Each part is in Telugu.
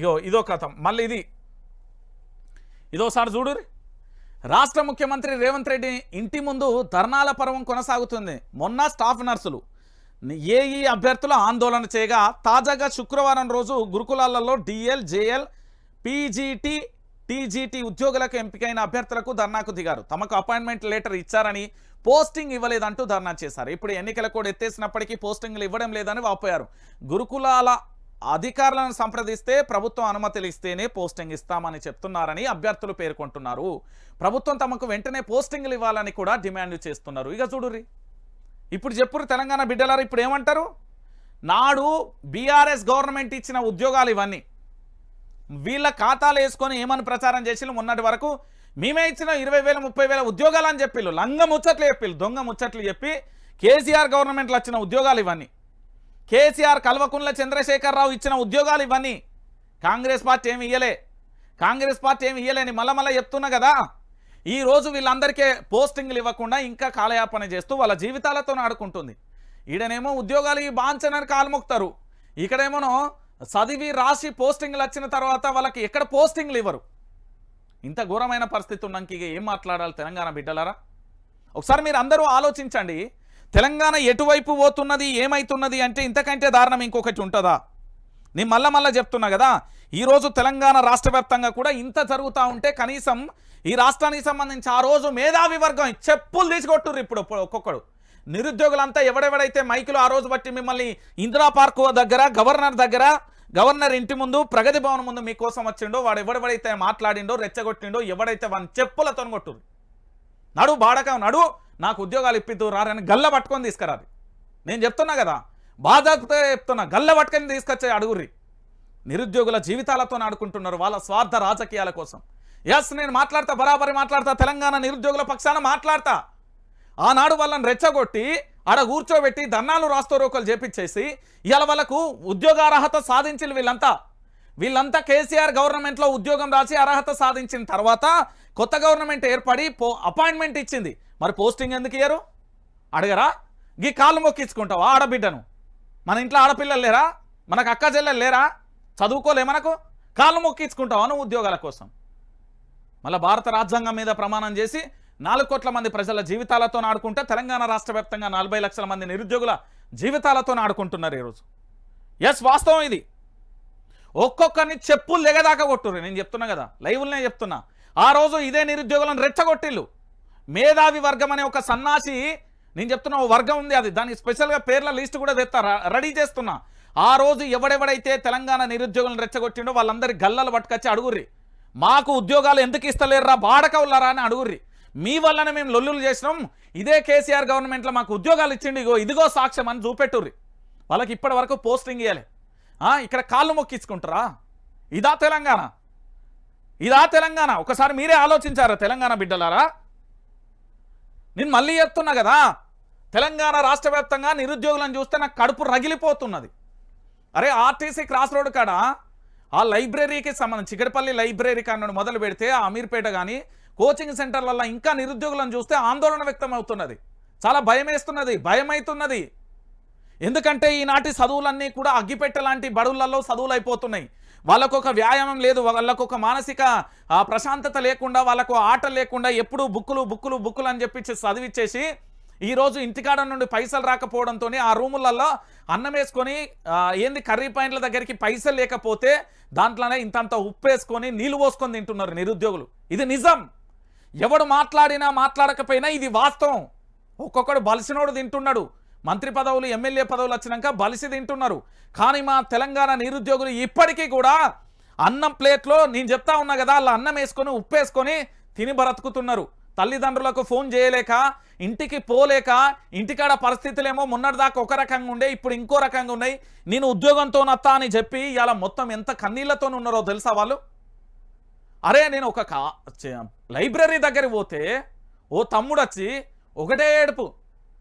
ఇగో ఇదో కథ. మళ్ళీ ఇది. ఇదోసారి చూడు రాష్ట్ర ముఖ్యమంత్రి రేవంత్ రెడ్డి ఇంటి ముందు ధర్నాల పర్వం కొనసాగుతుంది. మొన్న స్టాఫ్ నర్సులు. ఏఈ అభ్యర్థులు ఆందోళన చేయగా తాజాగా శుక్రవారం రోజు గురుకులాలలో డిఎల్ జేఎల్ పీజీటీ టీజీటీ ఉద్యోగులకు ఎంపికైన అభ్యర్థులకు ధర్నాకు దిగారు. తమకు అపాయింట్మెంట్ లెటర్ ఇచ్చారని పోస్టింగ్ ఇవ్వలేదంటూ ధర్నా చేశారు. ఇప్పుడు ఎన్నికల కోడ్ ఎత్తేసినప్పటికీ పోస్టింగ్లు ఇవ్వడం లేదని వాపోయారు. గురుకులాల అధికారులను సంప్రదిస్తే ప్రభుత్వం అనుమతులు ఇస్తేనే పోస్టింగ్ ఇస్తామని చెప్తున్నారని అభ్యర్థులు పేర్కొంటున్నారు. ప్రభుత్వం తమకు వెంటనే పోస్టింగ్లు ఇవ్వాలని కూడా డిమాండ్ చేస్తున్నారు. ఇక చూడుర్రి. ఇప్పుడు చెప్పురు తెలంగాణ బిడ్డలారు ఇప్పుడు ఏమంటారు? నాడు బీఆర్ఎస్ గవర్నమెంట్ ఇచ్చిన ఉద్యోగాలు ఇవన్నీ. వీళ్ళ ఖాతాలు వేసుకొని ఏమని ప్రచారం చేసిళ్ళు? మొన్నటి వరకు మేమే ఇచ్చిన ఇరవై వేల ముప్పై వేల ఉద్యోగాలు అని చెప్పిళ్ళు. లంగ ముచ్చట్లు చెప్పిళ్ళు దొంగ ముచ్చట్లు చెప్పి కేసీఆర్ గవర్నమెంట్లో వచ్చిన ఉద్యోగాలు ఇవన్నీ. కేసీఆర్ కల్వకుంట్ల చంద్రశేఖరరావు ఇచ్చిన ఉద్యోగాలు ఇవన్నీ కాంగ్రెస్ పార్టీ ఏమి ఇయ్యలే. కాంగ్రెస్ పార్టీ ఏమి ఇయ్యలేని మళ్ళా మళ్ళీ చెప్తున్నా కదా. ఈరోజు వీళ్ళందరికీ పోస్టింగ్లు ఇవ్వకుండా ఇంకా కాలయాపన చేస్తూ వాళ్ళ జీవితాలతో ఆడుకుంటుంది. ఈడనేమో ఉద్యోగాలు ఈ బాంచనని కాలుమొక్తారు ఇక్కడేమోనో చదివి రాసి పోస్టింగ్లు వచ్చిన తర్వాత వాళ్ళకి ఎక్కడ పోస్టింగ్లు ఇవ్వరు. ఇంత ఘోరమైన పరిస్థితి ఉన్నాక ఇక ఏం మాట్లాడాలి తెలంగాణ బిడ్డలారా? ఒకసారి మీరు అందరూ ఆలోచించండి. తెలంగాణ ఎటువైపు పోతున్నది ఏమైతున్నది అంటే ఇంతకంటే దారుణం ఇంకొకటి ఉంటుందా? నేను మళ్ళా మళ్ళీ చెప్తున్నా కదా ఈరోజు తెలంగాణ రాష్ట్ర వ్యాప్తంగా కూడా ఇంత జరుగుతూ ఉంటే కనీసం ఈ రాష్ట్రానికి సంబంధించి ఆ రోజు మేధావి వర్గం చెప్పులు తీసుకొట్టుర్రు ఇప్పుడు ఒక్కొక్కడు. నిరుద్యోగులంతా ఎవడెవడైతే మైకులు ఆ రోజు బట్టి మిమ్మల్ని ఇందిరా పార్క్ దగ్గర గవర్నర్ దగ్గర గవర్నర్ ఇంటి ముందు ప్రగతి భవన్ ముందు మీకోసం వచ్చిండో వాడు ఎవడెవడైతే మాట్లాడిండో రెచ్చగొట్టిండో ఎవడైతే వాడిని చెప్పులతో కొట్టుర్రు. నడు బాడక నడు నాకు ఉద్యోగాలు ఇప్పిద్దు రారని గల్ల పట్టుకొని తీసుకురాది నేను చెప్తున్నా కదా బాధ్యత చెప్తున్నా గల్ల పట్టుకొని తీసుకొచ్చే అడుగుర్రి. నిరుద్యోగుల జీవితాలతో ఆడుకుంటున్నారు వాళ్ళ స్వార్థ రాజకీయాల కోసం. ఎస్ నేను మాట్లాడతా బరాబరి మాట్లాడతా తెలంగాణ నిరుద్యోగుల పక్షాన మాట్లాడతా. ఆనాడు వాళ్ళని రెచ్చగొట్టి ఆడ కూర్చోబెట్టి ధర్నాలు రాస్తోరోకలు చేపించేసి ఇవాళ వాళ్ళకు ఉద్యోగ అర్హత సాధించిన వీళ్ళంతా. వీళ్ళంతా కేసీఆర్ గవర్నమెంట్లో ఉద్యోగం రాసి అర్హత సాధించిన తర్వాత కొత్త గవర్నమెంట్ ఏర్పడి పో అపాయింట్మెంట్ ఇచ్చింది. మరి పోస్టింగ్ ఎందుకు ఇయ్యరు? అడగరా? గీ కాళ్ళు మొక్కించుకుంటావా ఆడబిడ్డను? మన ఇంట్లో ఆడపిల్లలు లేరా? మనకు అక్క చెల్లెలు లేరా? చదువుకోలే మనకు? కాళ్ళు మొక్కించుకుంటావా నువ్వు ఉద్యోగాల కోసం? మళ్ళీ భారత రాజ్యాంగం మీద ప్రమాణం చేసి నాలుగు కోట్ల మంది ప్రజల జీవితాలతో ఆడుకుంటే తెలంగాణ రాష్ట్ర వ్యాప్తంగా నలభై లక్షల మంది నిరుద్యోగుల జీవితాలతో ఆడుకుంటున్నారు ఈరోజు. ఎస్ వాస్తవం ఇది. ఒక్కొక్కరిని చెప్పులు దిగదాకా కొట్టుర్రు. నేను చెప్తున్నా కదా లైవ్లనే చెప్తున్నా. ఆ రోజు ఇదే నిరుద్యోగులను రెచ్చగొట్టిల్లు. మేధావి వర్గం అనే ఒక సన్నాసి నేను చెప్తున్నా ఓ వర్గం ఉంది అది దానికి స్పెషల్గా పేర్ల లిస్ట్ కూడా తెస్తా రెడీ చేస్తున్నా. ఆ రోజు ఎవడెవడైతే తెలంగాణ నిరుద్యోగులను రెచ్చగొట్టిండో వాళ్ళందరి గల్లలు పట్టుకొచ్చి అడుగుర్రి. మాకు ఉద్యోగాలు ఎందుకు ఇస్తలేరురా బాడకవులారా అని అడుగుర్రి. మీ వల్లనే మేము లొల్లులు చేసినాం. ఇదే కేసీఆర్ గవర్నమెంట్లో మాకు ఉద్యోగాలు ఇచ్చిండు ఇగో ఇదిగో సాక్ష్యం అని చూపెట్టుర్రి. వాళ్ళకి ఇప్పటి వరకు పోస్టింగ్ ఇవ్వాలి ఇక్కడ కాళ్ళు మొక్కించుకుంటారా? ఇదా తెలంగాణ. ఇదా తెలంగాణ. ఒకసారి మీరే ఆలోచించారా తెలంగాణ బిడ్డలారా? నేను మళ్ళీ చెప్తున్నా కదా తెలంగాణ రాష్ట్ర వ్యాప్తంగా నిరుద్యోగులను చూస్తే నాకు కడుపు రగిలిపోతున్నది. అరే ఆర్టీసీ క్రాస్ రోడ్ కాడ? ఆ లైబ్రరీకి సంబంధించి చిగడపల్లి లైబ్రరీ కాన్నాడు మొదలు పెడితే ఆ అమీర్పేట కానీ కోచింగ్ సెంటర్లలో ఇంకా నిరుద్యోగులను చూస్తే ఆందోళన వ్యక్తం అవుతున్నది చాలా భయం వేస్తున్నది భయం అవుతున్నది ఎందుకంటే ఈనాటి చదువులన్నీ కూడా అగ్గిపెట్ట లాంటి బడులలో చదువులు అయిపోతున్నాయి వాళ్ళకు ఒక వ్యాయామం లేదు వాళ్ళకు ఒక మానసిక ప్రశాంతత లేకుండా వాళ్ళకు ఆట లేకుండా ఎప్పుడు బుక్కులు బుక్కులు బుక్కులు అని చెప్పి చదివిచ్చేసి ఈరోజు ఇంటికాడ నుండి పైసలు రాకపోవడంతో ఆ రూములలో అన్నం వేసుకొని ఏంది కర్రీ పాయింట్ల దగ్గరికి పైసలు లేకపోతే దాంట్లోనే ఇంతంత ఉప్పు వేసుకొని నీళ్ళు పోసుకొని తింటున్నారు నిరుద్యోగులు. ఇది నిజం. ఎవడు మాట్లాడినా మాట్లాడకపోయినా ఇది వాస్తవం. ఒక్కొక్కడు బలిసినోడు తింటున్నాడు. మంత్రి పదవులు ఎమ్మెల్యే పదవులు వచ్చినాక బలిసి తింటున్నారు. కానీ మా తెలంగాణ నిరుద్యోగులు ఇప్పటికీ కూడా అన్నం ప్లేట్లో నేను చెప్తా ఉన్నా కదా అలా అన్నం వేసుకొని ఉప్పు వేసుకొని తిని బ్రతుకుతున్నారు. తల్లిదండ్రులకు ఫోన్ చేయలేక ఇంటికి పోలేక ఇంటికాడ పరిస్థితులేమో మొన్నటిదాకా ఒక రకంగా ఉండే ఇప్పుడు ఇంకో రకంగా ఉన్నాయి. నేను ఉద్యోగంతో నత్తా అని చెప్పి ఇలా మొత్తం ఎంత కన్నీళ్ళతో ఉన్నారో తెలుసా వాళ్ళు? అరే నేను ఒక కా లైబ్రరీ దగ్గరికి పోతే ఓ తమ్ముడు వచ్చి ఒకటే ఏడుపు.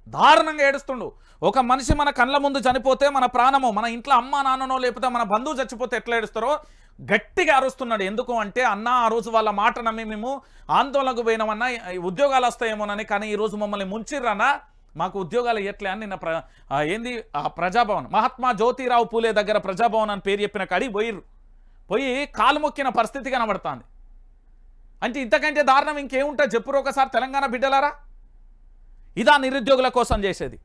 దారుణంగా ఏడుస్తుండు. ఒక మనిషి మన కళ్ళ ముందు చనిపోతే మన ప్రాణము మన ఇంట్లో అమ్మ నాన్ననో లేకపోతే మన బంధువు చచ్చిపోతే ఎట్లా ఏడుస్తారో గట్టిగా అరుస్తున్నాడు ఎందుకు అంటే అన్న ఆ రోజు వాళ్ళ మాట నమ్మి మేము ఆందోళనకు పోయినామన్నా ఉద్యోగాలు వస్తాయేమోనని కానీ ఈరోజు మమ్మల్ని ముంచిర్రన్నా మాకు ఉద్యోగాలు ఇవ్వట్లే అని నిన్న ప్ర ఏంది ఆ ప్రజాభవన్ మహాత్మా జ్యోతిరావు పూలే దగ్గర ప్రజాభవన్ అని పేరు చెప్పిన కాడికి పోయిర్రు. పోయి కాలు మొక్కిన పరిస్థితి కనబడుతుంది. అంటే ఇంతకంటే దారుణం ఇంకేముంటుంది? చెప్పురు ఒకసారి తెలంగాణ బిడ్డలారా? ఇదా నిరుద్యోగుల కోసం చేసేది.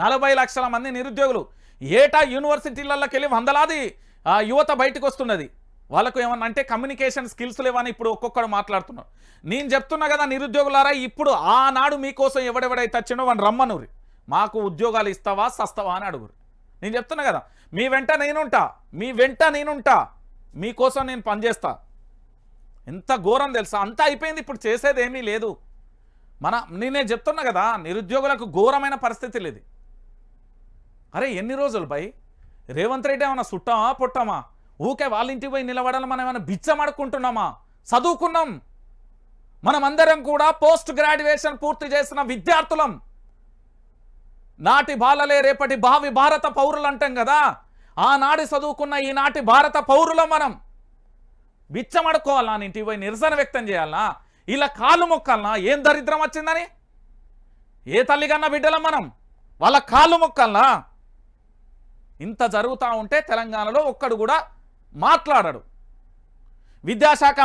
నలభై లక్షల మంది నిరుద్యోగులు. ఏటా యూనివర్సిటీలలోకి వెళ్ళి వందలాది ఆ, యువత బయటకు వస్తున్నది వాళ్ళకు ఏమన్నా అంటే కమ్యూనికేషన్ స్కిల్స్ లేవని ఇప్పుడు ఒక్కొక్కడు మాట్లాడుతున్నారు నేను చెప్తున్నా కదా నిరుద్యోగులారా ఇప్పుడు ఆనాడు మీకోసం ఎవడెవడైతే వచ్చినో వాడిని రమ్మనురి. మాకు ఉద్యోగాలు ఇస్తావా సస్తావా అని అడుగురు. నేను చెప్తున్నా కదా మీ వెంట నేనుంటా మీ వెంట నేనుంటా మీకోసం నేను పనిచేస్తా. ఎంత ఘోరం తెలుసా? అంతా అయిపోయింది ఇప్పుడు చేసేది ఏమీ లేదు. మన నేనే చెప్తున్నా కదా నిరుద్యోగులకు ఘోరమైన పరిస్థితి లేదు అరే ఎన్ని రోజులు పై రేవంత్ రెడ్డి ఏమైనా సుట్టామా పుట్టామా? ఊకే వాళ్ళ ఇంటికి పోయి నిలబడాలి మనం ఏమైనా బిచ్చమడుకుంటున్నామా చదువుకున్నాం. మనమందరం కూడా పోస్ట్ గ్రాడ్యుయేషన్ పూర్తి చేసిన విద్యార్థులం. నాటి బాలలే రేపటి భావి భారత పౌరులు అంటాం కదా. ఆనాడు చదువుకున్న ఈనాటి భారత పౌరులం మనం. బిచ్చమడుకోవాలా అని ఇంటికి పోయి నిరసన వ్యక్తం చేయాలా? ఇలా కాళ్ళు మొక్కాలనా? ఏం దరిద్రం వచ్చిందని? ఏ తల్లి కన్నా బిడ్డలం మనం? వాళ్ళ కాళ్ళు మొక్కాలనా? ఇంత జరుగుతూ ఉంటే తెలంగాణలో ఒక్కడు కూడా మాట్లాడడు. విద్యాశాఖ